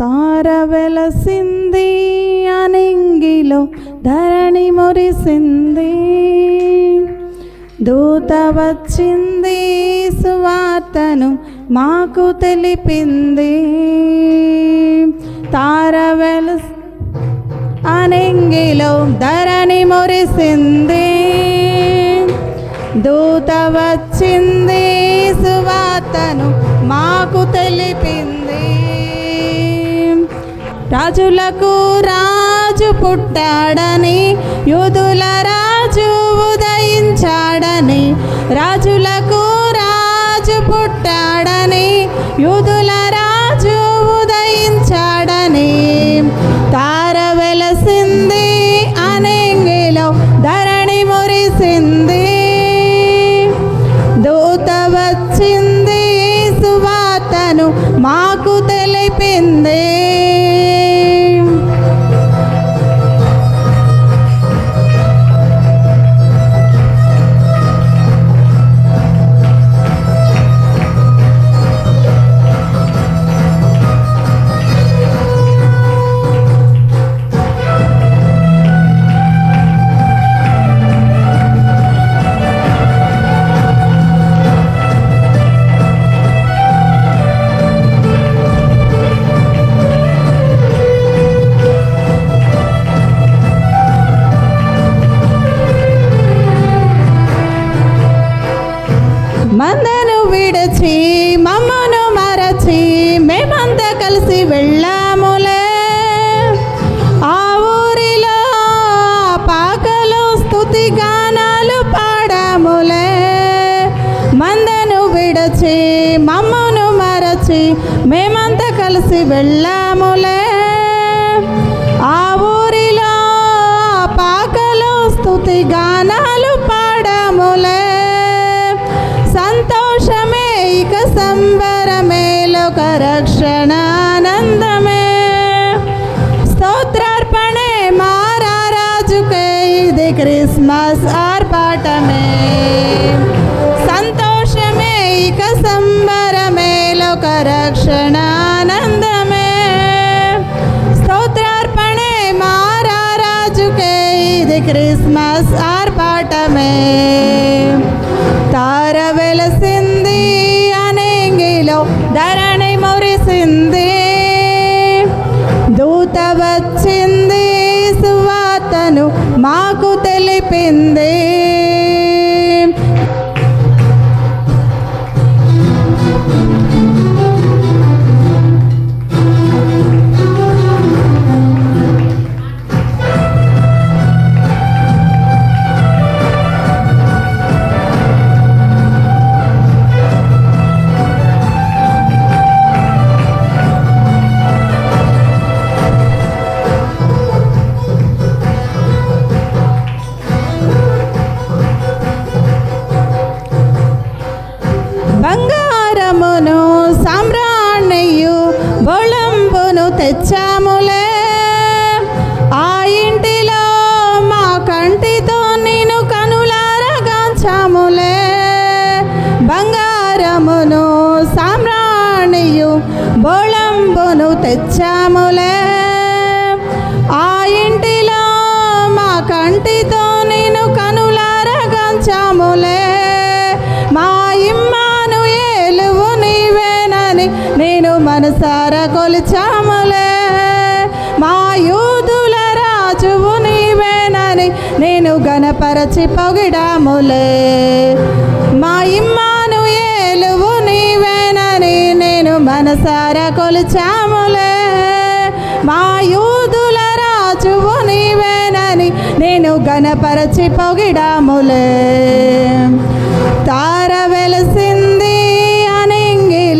తార వెలసింది అనింగిలో ధరణి మురిసింది. దూత వచ్చింది సువార్తను మాకు తెలిపింది. తార వెలస్ అనింగిలో ధరణి మురిసింది. దూత వచ్చింది సువార్త రాజులకు రాజు పుట్టాడని యూదుల రాజు ఉదయించాడని రాజులకు రాజు పుట్టాడని యూదుల రాజు విడచి మమ్మను మరచి మేమంతా కలిసి వెళ్ళాములే. ఆ ఊరిలో ఆ పాకలో స్తుతి గానాలు పాడాములే. మందను విడచి మమ్మను మరచి మేమంతా కలిసి వెళ్ళాములే. ఆ ఊరిలో పాకలో స్తుతి గానాలు పాడాములే. సంబరమే లోక రక్షణానందమే స్తోత్రార్పణే మారారాజుకే ఇది క్రిస్మస్ ఆర్పాటమే సంతోషమే ఇక సంబరమే లోక రక్షణానందమే స్తోత్రార్పణే మారారాజుకే ఇది క్రిస్మస్ ఆర్పాటమే వచ్చింది సువార్తను మాకు తెలిపింది. తెచ్చాములే ఆ ఇంటిలో మా కంటితో నేను కనులారగాంచాములే. బంగారమును సామ్రాణియు బొళంబును తెచ్చాములే. ఆ ఇంటిలో మా కంటితో మనసారా కొలిచాములే. మా యూదుల రాజువు నీవేనని నేను గణపరచి పొగిడాములే. మా ఇమ్మాను ఏలువు నీవేనని నేను మనసారా కొలిచాములే. మా యూదుల రాజువు నీవేనని నేను గణపరచి పొగిడాములే. తార వెలసింది